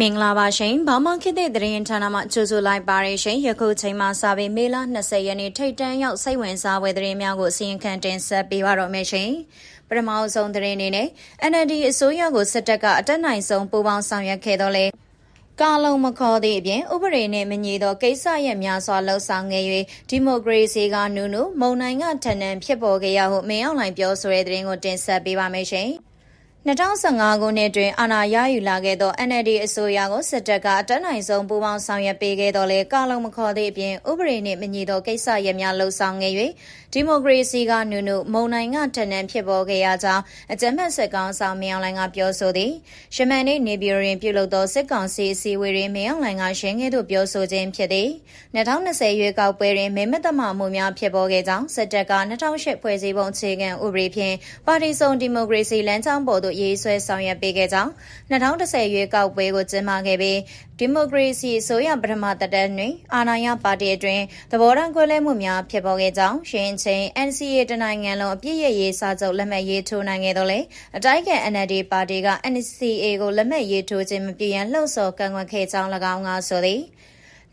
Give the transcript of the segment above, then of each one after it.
မင်္ဂလာပါရှင်။ဘာမှခေတ်တဲ့သတင်းဌာနမှကြိုဆိုလိုက်ပါရရှင်။ယခုချိန်မှစပြီးမေလ20ရက်နေ့ထိတ်တန်းရောက်စိတ်ဝင်စားဖွယ်သတင်းများကိုအစီရင်ခံတင်ဆက်ပေးပါတော့မယ်ရှင်။ပထမဆုံးသတင်းအနေနဲ့ NLD အစိုးရကိုစစ်တပ်ကအတက်နိုင်ဆုံးပူးပေါင်းဆောင်ရွက်ခဲ့တော့လေကာလုံးမခေါ်သည့်အပြင်ဥပဒေနှင့်မညီသောကိစ္စရပ်များစွာလှုပ်ဆောင်ခဲ့၍ဒီမိုကရေစီကနုနုမုံနိုင်ကထဏန်ဖြစ်ပေါ်ခဲ့ရဟုမင်းအောင်လှိုင်ပြောဆိုတဲ့သတင်းကိုတင်ဆက်ပေးပါမယ်ရှင်။ 2015ခုနှစ်တွင်အာဏာရယူလာခဲ့သော NLD အစိုးရကိုစစ်တပ်ကအတန်းနိုင်ဆုံးပူးပေါင်းဆောင်ရွက်ပေးခဲ့တော်လဲကာလုံမခေါ်သည့်အပြင်ဥပဒေနှင့်မညီသောကိစ္စရပ်များလှုံ့ဆော်ခဲ့၍ဒီမိုကရေစီကနုနုမုံနိုင်ကတနန်ဖြစ်ပေါ်ခဲ့ရကြောင်းအကြမ်းဖက်စစ်ကောင်ဆောင်မြောင်လိုင်ကပြောဆိုသည်ရှမန်နေနေပြည်တော်ပြုလုပ်သောစစ်ကောင်စီအစည်းအဝေးတွင်မြောင်လိုင်ကရှင်းခဲ့သို့ပြောဆိုခြင်းဖြစ်သည်2020ရွေးကောက်ပွဲတွင်မဲမတမမှုများဖြစ်ပေါ်ခဲ့ကြောင်းစစ်တပ်က2008ဖွဲ့စည်းပုံအခြေခံဥပဒေဖြင့်ပါတီစုံဒီမိုကရေစီလမ်းကြောင်းပေါ်သို့ရေးဆွဲဆောင်ရွက်ပေးခဲ့ကြောင်း2010ရွေးကောက်ပွဲကိုကျင်းပခဲ့ပြီးဒီမိုကရေစီဆိုရပထမတတန်းတွင်အာဏာရပါတီအတွင်းသဘောထားကွဲလွဲမှုများဖြစ်ပေါ်ခဲ့ကြောင်းရှင်းချင်း NCA တနိုင်ငံလုံးအပြည့်ရရေးစာချုပ်လက်မှတ်ရေးထိုးနိုင်ခဲ့တော့လေအတိုက်ခံ NLD ပါတီက NCA ကိုလက်မှတ်ရေးထိုးခြင်းမပြုရန်လှုံ့ဆော်ကန့်ကွက်ခဲ့ကြောင်း၎င်းကဆိုသည်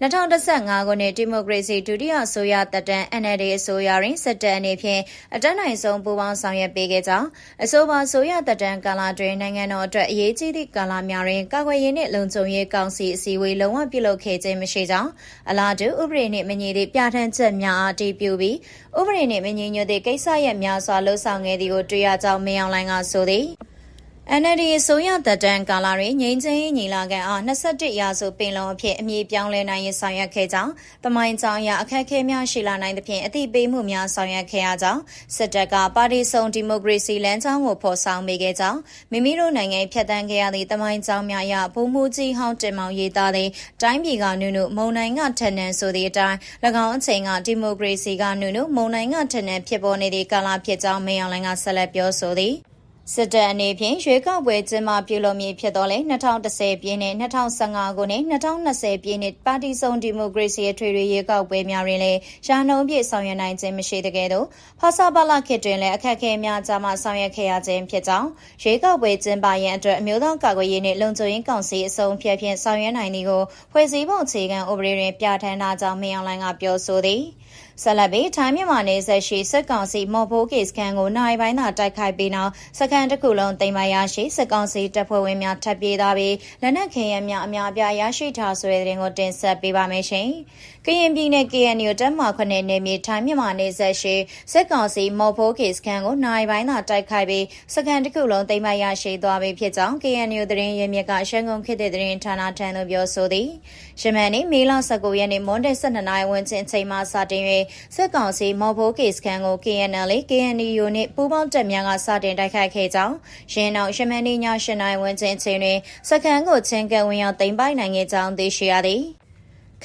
2015ခုနှစ်ဒီမိုကရေစီဒုတိယအစိုးရတပ်တန်း NLD အစိုးရတွင်စစ်တပ်အနေဖြင့်အတန်းနိုင်ဆုံးပူးပေါင်းဆောင်ရွက်ပေးခဲ့ကြောင်းအဆိုပါအစိုးရတပ်တန်းကာလတွင်နိုင်ငံတော်အတွက်အရေးကြီးသည့်ကာလများတွင်ကာကွယ်ရေးနှင့်လုံခြုံရေးကောင်စီအစည်းအဝေးလုံးဝပြုလုပ်ခဲ့ခြင်းမရှိကြောင်းအလားတူဥပဒေနှင့်မညီသည့်ပြဋ္ဌာန်းချက်များအားတည်ပြုပြီးဥပဒေနှင့်မညီညွတ်သည့်ကိစ္စရပ်များစွာလှုံ့ဆော်ခဲ့သည်ကိုတွေ့ရကြောင်းမင်းအောင်လှိုင်ကဆိုသည် NLD အစိုးရတပ်တန်းကာလာတွင်ငိမ့်ချင်းညီလာခံအား21ရာစုပင်လုံးအဖြစ်အမည်ပြောင်းလဲနိုင်ရေးဆောင်ရွက်ခဲ့ကြောင်းတမိုင်းကြောင်ရအခက်အခဲများရှိလာနိုင်သဖြင့်အသိပေးမှုများဆောင်ရွက်ခဲ့ရကြောင်းစစ်တပ်ကပါတီစုံဒီမိုကရေစီလမ်းကြောင်းကိုဖော်ဆောင်ပေးခဲ့ကြောင်းမိမိတို့နိုင်ငံဖြတ်တန်းခဲ့ရသည့်တမိုင်းကြောင်များအရဘုံမှုကြီးဟောင်းတင်မောင်ရေးသားသည့်တိုင်းပြည်ကနုနုမုံနိုင်ကထက်နှံဆိုသည့်အတိုင်း၎င်းအချိန်ကဒီမိုကရေစီကနုနုမုံနိုင်ကထက်နှံဖြစ်ပေါ်နေသည့်ကာလဖြစ်ကြောင်းမင်းအောင်လှိုင်ကဆက်လက်ပြောဆိုသည် စစ်တပ်အနေဖြင့်ရွေးကောက်ပွဲကျင်းပပြုလုပ်မည်ဖြစ်တော်လဲ2010ပြည့်နှစ်2015ခုနှစ်2020ပြည့်နှစ်ပါတီစုံဒီမိုကရေစီအထွေထွေရွေးကောက်ပွဲများတွင်လည်းရှာနှုံးပြည့်ဆောင်ရွက်နိုင်ခြင်းမရှိတဲ့ကဲ့သို့ဖဆပါလခေတ်တွင်လည်းအခက်အခဲများကြားမှဆောင်ရွက်ခဲ့ရခြင်းဖြစ်ကြောင်းရွေးကောက်ပွဲကျင်းပရန်အတွက်အမျိုးသားကာကွယ်ရေးနှင့်လုံခြုံရေးကောင်စီအစုံဖြတ်ဖြင့်ဆောင်ရွက်နိုင်သည်ကိုဖွဲ့စည်းပုံအခြေခံဥပဒေတွင်ပြဋ္ဌာန်းထားကြောင်းမင်းအောင်လှိုင်ကပြောဆိုသည်ဆက်လက်ပြီးထိုင်းမြန်မာနယ်စပ်ရှိစစ်ကောင်စီမော်ဖိုးကေစခန်းကိုနိုင်ပိုင်းသာတိုက်ခိုက်ပြီးနောက်စခန်းတစ်ခုလုံးတိမ်မိုင်ရရှိစစ်ကောင်စီတပ်ဖွဲ့ဝင်များထပ်ပြေးသွားပြီးလက်နက်ခဲယမ်းများအများအပြားရရှိထားဆွဲတဲ့ရင်ကိုတင်ဆက်ပေးပါမယ်ရှင်။ကရင်ပြည်နယ် KNU တပ်မခွနဲ့နေမြေထိုင်းမြန်မာနယ်စပ်ရှိစစ်ကောင်စီမော်ဖိုးကေစခန်းကိုနိုင်ပိုင်းသာတိုက်ခိုက်ပြီးစခန်းတစ်ခုလုံးတိမ်မိုင်ရရှိသွားပြီးဖြစ်ကြောင်း KNU သတင်းရင်းမြစ်ကရှမ်းကုန်ခေတ်တဲ့သတင်းဌာနထံသို့ပြောဆိုသည်။ရှမန်နေ့မေလ19ရက်နေ့မွန်တဲ့12နိုင်ဝန်းကျင်ချိန်မှစတင်၍စစ်ကောင်စီမော်ဖိုးကေစခန်းကို KNL KNU နှင့်ပူးပေါင်းတပ်များကစတင်တိုက်ခိုက်ခဲ့ကြောင်းရင်းနောက်ရှမန်နေ့ည8နာရီဝန်းကျင်ချိန်တွင်စခန်းကိုချင်းကပ်ဝင်ရောက်သိမ်းပိုက်နိုင်ခဲ့ကြောင်းသိရှိရသည်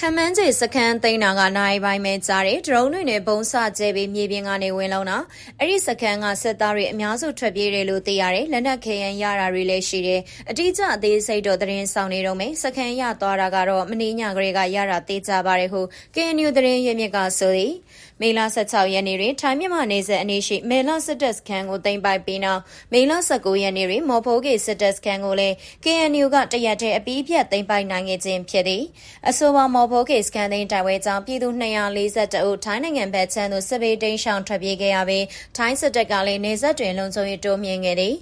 ခမန်းကျေစခန်းသိမ်းတာကနိုင်ပိုင်းပဲကြားတယ်ဒရုန်းတွေနဲ့ဘုံစကျဲပြီးမြေပြင်ကနေဝင်လုံးတာအဲ့ဒီစခန်းကစစ်သားတွေအများစုထွက်ပြေးတယ်လို့သိရတယ်လက်နက်ခဲယမ်းရတာတွေလည်းရှိတယ်အတိအကျအသေးစိတ်တော့သတင်းဆောင်နေတော့မယ်စခန်းရသွားတာကတော့မင်းညကလေးကရတာသိကြပါတယ်ဟု KNU သတင်းရမြစ်ကဆိုသည် မေလ16ရက်နေ့တွင်ထိုင်းမြန်မာနယ်စပ်အနီးရှိမေလစစ်တပ်စခန်းကိုသိမ်းပိုက်ပြီးနောက်မေလ19ရက်နေ့တွင်မော်ဖိုးကေစစ်တပ်စခန်းကိုလည်း KNU ကတရက်တည်းအပြီးပြတ်သိမ်းပိုက်နိုင်ခဲ့ခြင်းဖြစ်သည်အဆိုပါမော်ဖိုးကေစခန်းသိမ်းတိုင်ဝဲကြောင့်ပြည်သူ242ဦးထိုင်းနိုင်ငံဘက်ခြမ်းသို့စစ်ဘေးတိမ်းရှောင်ထွက်ပြေးခဲ့ရပြီးထိုင်းစစ်တပ်ကလည်းနေဆက်တွင်လုံခြုံရေးတိုးမြှင့်ခဲ့သည်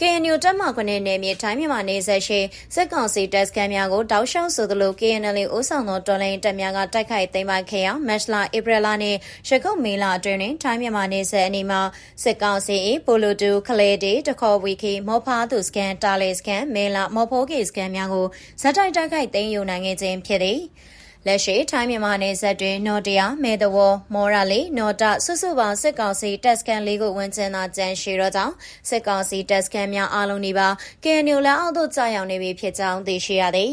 KNU တပ်မခွနဲ့နယ်မြေထိုင်းမြန်မာနယ်စပ်ရှိစစ်ကောင်စီတပ်စခန်းများကိုတောက်လျှောက်ဆိုသလို KNL ဦးဆောင်သောတော်လိုင်းတပ်များကတိုက်ခိုက်သိမ်းပိုက်ခဲ့ရာမတ်လဧပြီလနှင့်ရခုမေလအတွင်းတွင်ထိုင်းမြန်မာနယ်စပ်အနီးမှာစစ်ကောင်စီ၏ပိုလိုတူခလေတီတခေါ်ဝီခီမောဖာသူစကန်တာလေစကန်မေလာမော်ဖိုးကေစကန်များကိုဇက်တိုက်တိုက်ခိုက်သိမ်းယူနိုင်ခဲ့ခြင်းဖြစ်သည် လက်ရှိထိုင်းမြန်မာနယ်စပ်တွင်နော်တရာမဲတဝေါ်မော်ရလီနော်တစုစုပေါင်းစစ်ကောင်စီတပ်စခန်းလေးခုဝန်ကျင်းသာကြန့်ရှိတော့ကြောင်းစစ်ကောင်စီတပ်စခန်းများအလုံးဒီပါ KNU လက်အောက်သို့ကြာရောက်နေပြီဖြစ်ကြောင်းသိရှိရသည်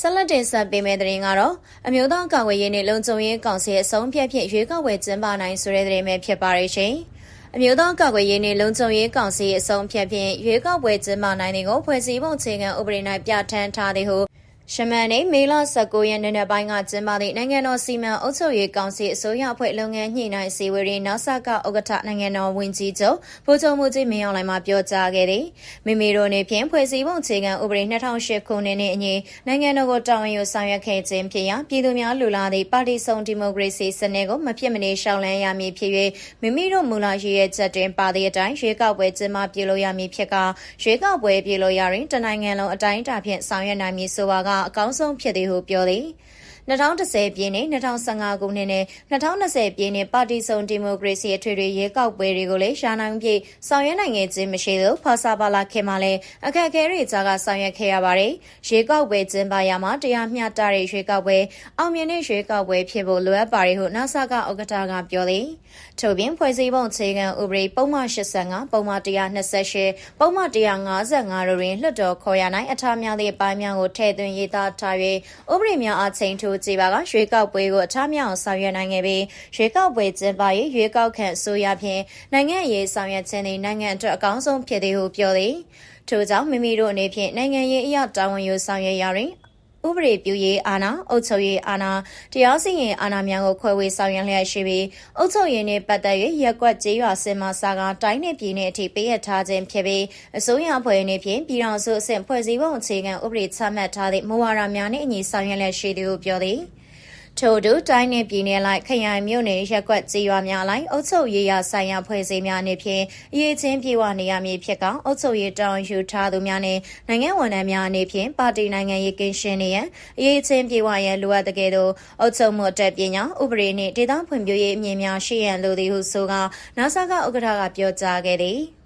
ဆက်လက်တင်ဆက်ပေးမယ့်သတင်းကတော့အမျိုးသားကာကွယ်ရေးနှင့်လုံခြုံရေးကောင်စီအဆုံးဖြတ်ဖြင့်ရွေးကောက်ပွဲကျင်းပနိုင်ဆိုတဲ့သတင်းပဲဖြစ်ပါရဲ့ရှင်။အမျိုးသားကာကွယ်ရေးနှင့်လုံခြုံရေးကောင်စီအဆုံးဖြတ်ဖြင့်ရွေးကောက်ပွဲကျင်းပနိုင်တဲ့ကိုဖွဲ့စည်းပုံအခြေခံဥပဒေ၌ပြဋ္ဌာန်းထားသည်ဟု ရှမန်နေမေလ19ရက်နေ့နက်ပိုင်းကကျင်းပသည့်နိုင်ငံတော်စီမံအုပ်ချုပ်ရေးကောင်စီအစိုးရအဖွဲ့လုပ်ငန်းညှိနှိုင်းစည်းဝေးတွင်နောက်ဆကဥက္ကဋ္ဌနိုင်ငံတော်ဝန်ကြီးချုပ်ဗိုလ်ချုပ်မှုကြီးမင်းအောင်လှိုင်မှပြောကြားခဲ့သည်မိမိတို့နေဖြင့်ဖွဲ့စည်းပုံခြေခံဥပဒေ2008ခုနှစ်နှင့်အညီနိုင်ငံတော်ကိုတာဝန်ယူဆောင်ရွက်ခဲ့ခြင်းဖြစ်ရာပြည်သူများလူလာသည့်ပါတီစုံဒီမိုကရေစီစနစ်ကိုမဖြစ်မနေရှောင်လန်းရမည်ဖြစ်၍မိမိတို့မူလရည်ရွယ်ချက်တွင်ပါသည့်အတိုင်းရွေးကောက်ပွဲကျင်းပပြုလုပ်ရမည်ဖြစ်ကရွေးကောက်ပွဲပြုလုပ်ရရင်တနိုင်ငံလုံးအတိုင်းအတာဖြင့်ဆောင်ရွက်နိုင်မည်ဆိုပါကအကောင်းဆုံးဖြစ်သည်ဟုပြောသည် 2010ပြည့်နှစ်2015ခုနှစ်နဲ့2020ပြည့်နှစ်ပါတီစုံဒီမိုကရေစီအထွေထွေရွေးကောက်ပွဲတွေကိုလည်းရှာနိုင်ပြည့်ဆောင်ရွက်နိုင်ခဲ့ခြင်းမရှိသလိုဖာစာပါလာခင်မှာလည်းအခက်အခဲတွေကြားကဆောင်ရွက်ခဲ့ရပါတယ်။ရွေးကောက်ပွဲကျင်းပရမှာတရားမျှတတဲ့ရွေးကောက်ပွဲအောင်မြင်တဲ့ရွေးကောက်ပွဲဖြစ်ဖို့လိုအပ်ပါတယ်ဟုနာဆာကဥက္ကဋ္ဌကပြောသည်။ထို့ပြင်ဖွဲ့စည်းပုံခြေခံဥပဒေပုံမှန်85ပုံမှန်128ပုံမှန်155တို့တွင်လွှတ်တော်ခေါ်ရနိုင်အထားများသည့်အပိုင်းများကိုထည့်သွင်းရေးသားထား၍ဥပဒေများအချိန်ထိုးကြည်ပါကရွေးကောက်ပွဲကိုအထားမြောက်ဆောင်ရွက်နိုင်ခဲ့ပြီးရွေးကောက်ပွဲကျင်းပရေးရွေးကောက်ခံဆိုရဖြင့်နိုင်ငံရေးဆောင်ရွက်ခြင်းသည်နိုင်ငံအတွက်အကောင်းဆုံးဖြစ်သည်ဟုပြောသည်ထို့ကြောင့်မိမိတို့အနေဖြင့်နိုင်ငံရေးအရတာဝန်ယူဆောင်ရွက်ရာတွင် ဥပဒေပြုရေးအာဏာအုပ်ချုပ်ရေးအာဏာတရားစီရင်အာဏာများကိုခွဲဝေဆောင်ရွက်လျက်ရှိပြီးအုပ်ချုပ်ရေးနှင့်ပတ်သက်၍ရက်ကွက်ကြေးရွာစင်မာစာကတိုင်းနယ်ပြည်နယ်အထိပေးရထားခြင်းဖြစ်ပြီးအစိုးရအဖွဲ့အနေဖြင့်ပြည်ထောင်စုအဆင့်ဖွဲ့စည်းပုံအခြေခံဥပဒေချမှတ်ထားသည့်မူဝါဒများနှင့်အညီဆောင်ရွက်လျက်ရှိသည်ဟုပြောသည်။ ထို့သူတိုင်းနယ်ပြည်နယ်လိုက်ခရိုင်မြို့နယ်ရက်ကွက်ကြေးရွာများလိုက်အုပ်ချုပ်ရေးရာဆိုင်ရာဖွဲ့စည်းများအနေဖြင့်အရေးချင်းပြေဝနေရမည်ဖြစ်ကောင်အုပ်ချုပ်ရေးတောင်းယူထားသူများနဲ့နိုင်ငံဝန်ထမ်းများအနေဖြင့်ပါတီနိုင်ငံရေးကင်းရှင်းနေရန်အရေးချင်းပြေဝရန်လိုအပ်တဲ့ကဲ့သို့အုပ်ချုပ်မှုအတက်ပညာဥပဒေနှင့်ဒေသဖွံ့ဖြိုးရေးအမြင်များရှိရန်လိုသည်ဟုဆိုကနာဆာကဥက္ကဋ္ဌကပြောကြားခဲ့သည်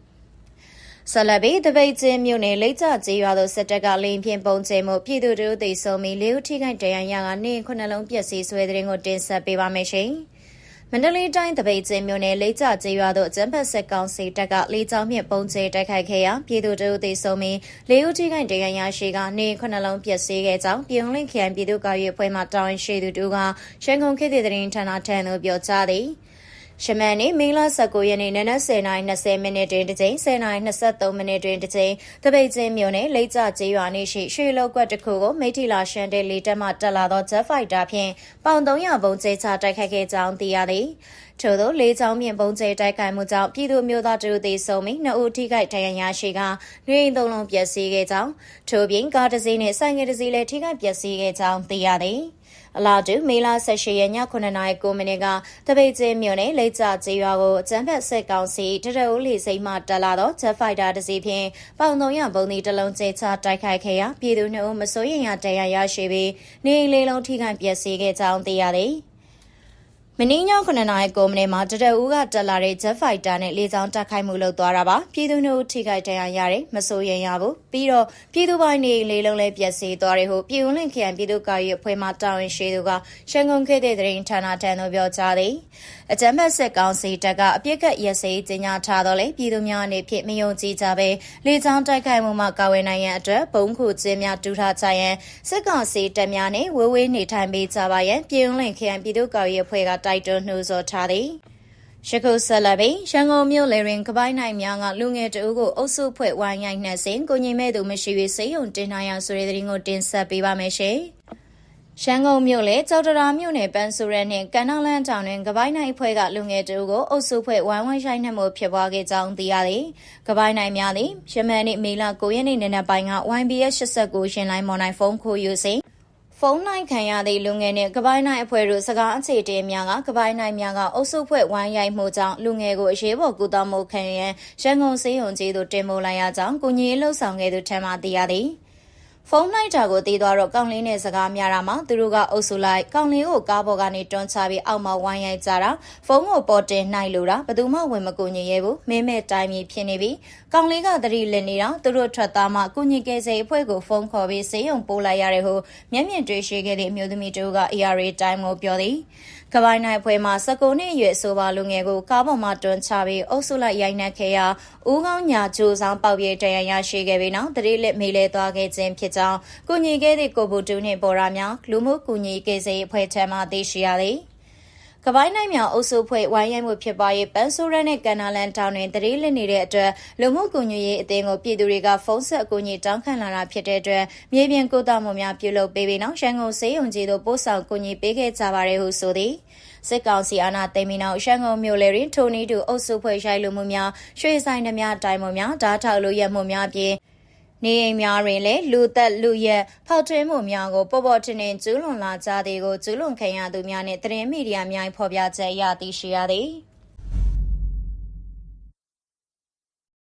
ဆလဘီတပိတ်ချင်းမြို့နယ်လိတ်ကြကျေးရွာသို့စစ်တပ်ကလိန်ဖြင့်ပုံကျဲမှုပြည်သူတို့သိဆုံးပြီးလေးဦးထိခိုက်ဒဏ်ရာရကနေခုနှလုံးပျက်စီးဆွဲတဲ့ရင်ကိုတင်ဆက်ပေးပါမယ်ရှင်။မန္တလေးတိုင်းတပိတ်ချင်းမြို့နယ်လိတ်ကြကျေးရွာသို့အကြမ်းဖက်စစ်ကောင်စီတပ်ကလေးချောင်းမြင့်ပုံကျဲတိုက်ခိုက်ခဲ့ရာပြည်သူတို့သိဆုံးပြီးလေးဦးထိခိုက်ဒဏ်ရာရရှိကနေခုနှလုံးပျက်စီးခဲ့ကြောင်းပြည်ုံလင့်ခရိုင်ပြည်သူ့ကာကွယ်ရေးအဖွဲ့မှတာဝန်ရှိသူတို့ကရန်ကုန်ခေတ်သစ်သတင်းဌာနထံသို့ပြောကြားသည်။ ရှမန်နေမင်းလ19ရက်နေ့နနက်10:20မိနစ်တွင်တစ်ကြိမ်10:23မိနစ်တွင်တစ်ကြိမ်တပိတ်ချင်းမြို့နယ်လိတ်ကြကျေးရွာနေရှိရွှေလောက်ကွက်တစ်ခုကိုမိထီလာရှန်တဲ့လေတက်မှတက်လာသော Jet Fighter ဖြင့်ပေါင်300ဘုံကျဲချတိုက်ခိုက်ခဲ့ကြောင်းသိရသည်ထို့သောလေးချောင်းမြင့်ပုံကျဲတိုက်ခိုက်မှုကြောင့်ပြည်သူမျိုးသားတို့သေဆုံးပြီးနှစ်ဦးထိခိုက်ဒဏ်ရာရရှိကနေအိမ်သုံးလုံးပျက်စီးခဲ့ကြောင်းထို့ပြင်ကားတစ်စီးနှင့်ဆိုင်ငယ်တစ်စီးလည်းထိခိုက်ပျက်စီးခဲ့ကြောင်းသိရသည်။ အလားတူမေလ18ရက်ည9:00နာရီ9မိနစ်ကတပိတ်ကျင်းမြို့နယ်လိတ်ကြကျေးရွာကိုအကြမ်းဖက်စစ်ကောင်စီတရဦးလီစိမ့်မှတက်လာသော Jet Fighter တစ်စီးဖြင့်ပေါင်300ဘုံဒီတစ်လုံးကျချတိုက်ခိုက်ခဲ့ရာပြည်သူနှစ်ဦးမစိုးရိမ်ရတရားရရှိပြီးနေအိမ်လေးလုံးထိခိုက်ပျက်စီးခဲ့ကြောင်းသိရသည်။ မင်းည9နာရီ9မိနစ်မှာတတဦးကတက်လာတဲ့ Jet Fighter နဲ့လေကြောင်းတိုက်ခိုက်မှုလုပ်သွားတာပါပြည်သူတို့ထိခိုက်ဒဏ်ရာရတယ်မစိုးရိမ်ရဘူးပြီးတော့ပြည်သူပိုင်းနေလေးလုံးလည်းပျက်စီးသွားတယ်ဟုပြည်ဦးလင့်ခရိုင်ပြည်သူ့ကာရေးအဖွဲ့မှတာဝန်ရှိသူကရှန်ကုန်ခေတ်တဲ့သတင်းဌာနထံသို့ပြောကြားသည်အကြမ်းဖက်စစ်ကောင်စီတပ်ကအပြစ်ကရစေးကြီးညာထားတော့လေပြည်သူများအနေဖြင့်မယုံကြည်ကြပဲလေကြောင်းတိုက်ခိုက်မှုမှကာဝယ်နိုင်ရန်အတွက်ဘုံခုကျင်းများတူထားကြရန်စစ်ကောင်စီတပ်များနဲ့ဝေဝေးနေထိုင်ပေးကြပါရန်ပြည်ဦးလင့်ခရိုင်ပြည်သူ့ကာရေးအဖွဲ့ကတိုက်တွန်းနှိုးဆော်ထားသည်ရခုဆက်လက်ပြီးရန်ကုန်မြို့လေရင်ကပိုင်းနိုင်များကလူငယ်တအုပ်ကိုအုပ်စုဖွဲ့ဝိုင်းရိုက်နှက်စဉ်ကိုညီမဲ့သူမရှိ၍စေယုံတင်ထားရဆိုတဲ့သတင်းကိုတင်ဆက်ပေးပါမယ်ရှင်။ရန်ကုန်မြို့လေကြောက်တရာမြို့နယ်ပန်းစုရဲနှင့်ကန်နောင်လန်းတောင်တွင်ကပိုင်းနိုင်ဖွဲ့ကလူငယ်တအုပ်ကိုအုပ်စုဖွဲ့ဝိုင်းဝိုင်းရိုက်နှက်မှုဖြစ်ပွားခဲ့ကြောင်းသိရသည်။ကပိုင်းနိုင်များသည်ရမန်နှင့်မေလ9ရက်နေ့နံနက်ပိုင်းက YBS 89ရှင်လိုင်းမွန်နိုင်ဖုန်းခိုးယူစဉ်ဖု န်းနိုင်ခံရသည့်လူငယ်နှင့်ကပိုင်းနိုင်အဖွဲ့တို့စကားအခြေတည်းများကကပိုင်းနိုင်များကအုပ်စုဖွဲ့ဝိုင်းရိုက်မှုကြောင့်လူငယ်ကိုအရေးပေါ်ကူတောင်းမှုခံရန်ရန်ကုန်စေယုံကြီးသို့တင်ပို့လိုက်ရကြောင်းကိုကြီးလှုပ်ဆောင်ခဲ့သူထံမှသိရသည်။ ဖုန်းလိုက်တာကိုတီးသွားတော့ကောင်းလေးနဲ့စကားများတာမှသူတို့ကအုပ်စုလိုက်ကောင်းလေးကိုကားပေါ်ကနေတွန်းချပြီးအောက်မှာဝိုင်းရိုက်ကြတာဖုန်းကိုပေါ်တင်နှိုက်လို့တာဘယ်သူမှဝင်မကူညီရဲဘူးမင်းမဲ့တိုင်းမြေဖြစ်နေပြီကောင်းလေးကသတိလစ်နေတာသူတို့ထွက်သားမှကုညီကဲစေအဖွဲ့ကိုဖုန်းခေါ်ပြီးစေယုံပို့လိုက်ရတယ်ဟုမျက်မြင်တွေ့ရှိခဲ့တဲ့အမျိုးသမီးတို့က ARA တိုင်းကိုပြောသည် ကပိုင်းနိုင်ဖွဲမှာစကုံနှစ်အရွယ်ဆိုပါလူငယ်ကိုကားပေါ်မှာတွန်းချပြီးအုပ်စုလိုက်ရိုက်နှက်ခဲ့ရာဦးကောင်းညာကျိုးဆောင်ပေါက်ပြေတရရရှိခဲ့ပြီးနောက်တတိလက်မေးလဲသွားခဲ့ခြင်းဖြစ်ကြောင်းကုညီခဲ့သည့်ကိုဘူတူနှင့်ပေါ်ရာများလူမှုကုညီကေစေအဖွဲ့ထံမှသိရှိရသည် ကပိုင်းနိုင်မြောင်အုပ်စုဖွဲ့ဝိုင်းရိုက်မှုဖြစ်ပွားရေးပန်းဆိုးရန်နဲ့ကန်နာလန်တောင်တွင်တရေလစ်နေတဲ့အတွက်လူမှုကွန်ရက်ရေးအသင်းကိုပြည်သူတွေကဖုန်းဆက်အကူအညီတောင်းခံလာတာဖြစ်တဲ့အတွက်မြေပြင်ကိုတာမှုများပြုလုပ်ပေးပြီးနောက်ရန်ကုန်စေယုံကြီးတို့ပို့ဆောင်ကူညီပေးခဲ့ကြပါတယ်ဟုဆိုသည်စစ်ကောင်စီအာဏာသိမ်းပြီးနောက်ရန်ကုန်မြို့လေတွင်ထိုနီတူအုပ်စုဖွဲ့ရိုက်လူမှုများရွှေဆိုင်နှများတိုင်မှုများဓာတ်ထောက်လူရက်မှုများအပြင် နေအိမ်များတွင်လည်းလူသက်လူရက်ဖောက်ထွင်းမှုများကိုပေါ်ပေါ်တင်တင်ကျူးလွန်လာကြသည်ကိုကျူးလွန်ခံရသူများနှင့်သတင်းမီဒီယာများဖော်ပြချက်အရသိရှိရသည်။